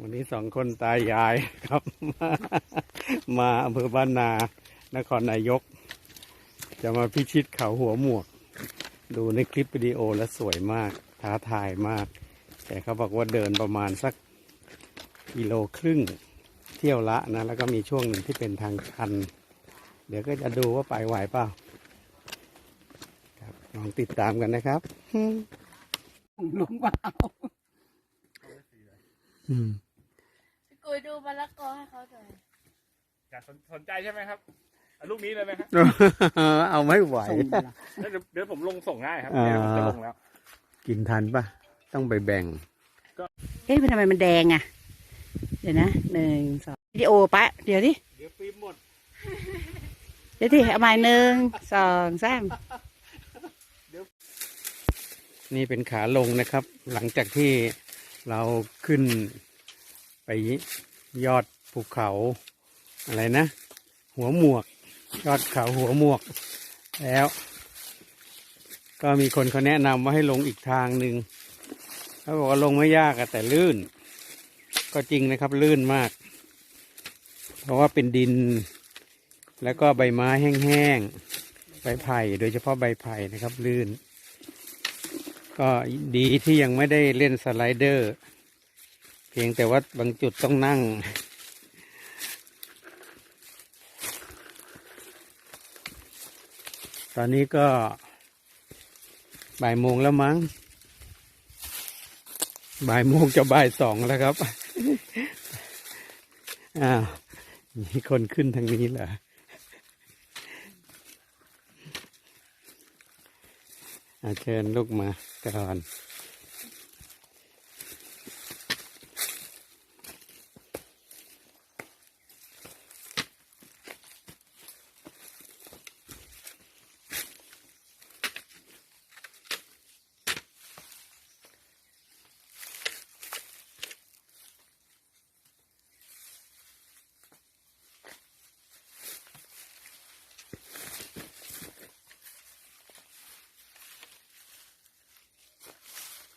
วันนี้สองคนตายายครับ มาอำเภอบ้านนา นครนายก จะมาพิชิตเขาหัวหมวก ดูในคลิปวิดีโอแล้วสวยมาก ท้าทายมาก แต่เขาบอกว่าเดินประมาณสักกิโลครึ่งเที่ยวละนะ แล้วก็มีช่วงหนึ่งที่เป็นทางชัน เดี๋ยวก็จะดูว่าไปไหวเปล่าครับลองติดตามกันนะครับลงเปล่า อืมกุยดูมะละกอให้เขาหน่อยอยากสนสนใจใช่ไหมครับเอาลูกนี้เลยไหมครับเอาไม่ไหว ส่งไปละแล้วเดี๋ยวเดี๋ยวผมลงส่งง่ายครับอ่าเดี๋ยวผมจะลงแล้ว กินทันปะต้องไปแบ่งเฮ้ยมันทำไมมันแดงอะ เดี๋ยวนะหนึ่งสองวิดีโอปะ เดี๋ยวดิ เดี๋ยวฟิล์มหมดเดี๋ยวดิเอาใหม่หนึ่งสองสามนี่เป็นขาลงนะครับ หลังจากที่ เราขึ้นไปยอดภูเขาอะไรนะ หัวหมวก ยอดเขาหัวหมวก แล้ว ก็มีคนเขาแนะนำว่าให้ลงอีกทางหนึ่งเขาบอกว่าลงไม่ยากอะแต่ลื่น ก็จริงนะครับลื่นมาก เพราะว่าเป็นดิน แล้วก็ใบไม้แห้งๆใบไผ่โดยเฉพาะใบไผ่นะครับลื่น ก็ดีที่ยังไม่ได้เล่นสไลเดอร์ เพียงแต่ว่าบางจุดต้องนั่ง ตอนนี้ก็บ่ายโมงแล้วมั้ง บ่ายโมงจะบ่ายสองแล้วครับ อ้าว มีคนขึ้นทางนี้เหรอ อา เชิญลูกมาก่อน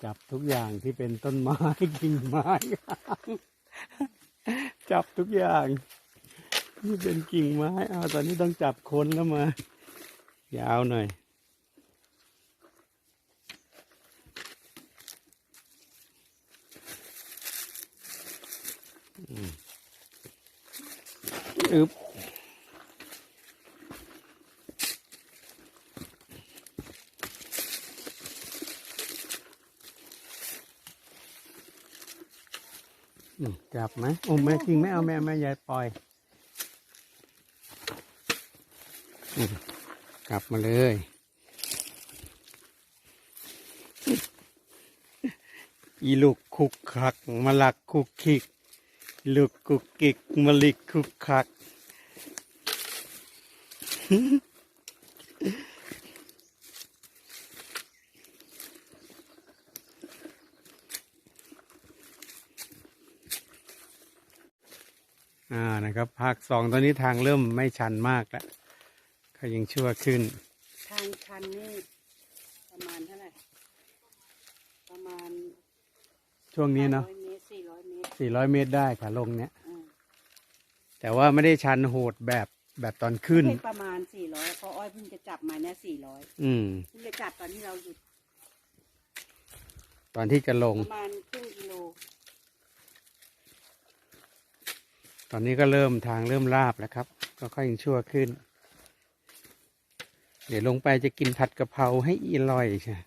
จับทุกอย่างที่เป็นต้นไม้กิ่งไม้ จับทุกอย่างที่เป็นกิ่งไม้เอาตอนนี้ต้องจับคนแล้วมา ยาวหน่อยอืมอึบ จับไหมโอ้แม่จริงไม่เอาแม่แม่ยายปล่อยอืมกลับมาเลยอีลูกคุกคักมาลักคุกคิก ลูกคุกกิกมาลิกคุกคัก อ่านะครับภาคสองตอนนี้ทางเริ่มไม่ชันมากแล้วก็ยังชั่วขึ้น ทางชันนี่ประมาณเท่าไหร่ประมาณช่วงนี้เนาะร้อยเมตรสี่ร้อยเมตรสี่ร้อยเมตรได้ขาลงเนี้ยอ่าแต่ว่าไม่ได้ชันโหดแบบแบบตอนขึ้นไม่ประมาณสี่ร้อยเพราะอ้อยเพิ่งจะจับมาเนี่ยสี่ร้อยอืมเพิ่งจะจับตอนที่เราหยุดตอนที่จะลง ประมาณครึ่งกิโล ต อนนี้ก็เริ่มทางเริ่มราบแล้วครับ ก็ค่อยยังชั่วขึ้น เดี๋ยวลงไปจะกินผัดกะเพราให้อีลอยใช่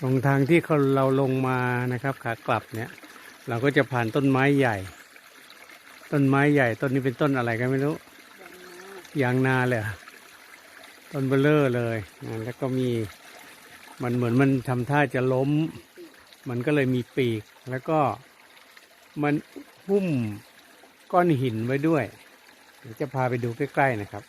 ตรงทางที่เขาเราลงมานะครับขากลับเนี่ย เราก็จะผ่านต้นไม้ใหญ่ ต้นไม้ใหญ่ต้นนี้เป็นต้นอะไรกันไม่รู้ยางนาเลยต้นเบลเลอร์เลยแล้วก็มีมันเหมือนมันทำท่าจะล้ม มันก็เลยมีปีก แล้วก็มันหุ้มก้อนหินไว้ด้วยเดี๋ยวจะพาไปดูใกล้ ๆ นะครับ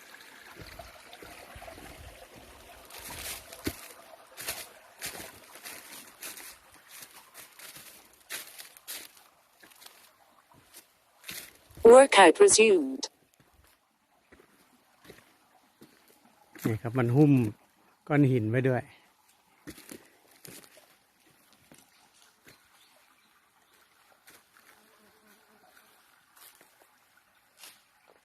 Workout resumed. นี่ครับมันหุ้มก้อนหินไว้ด้วย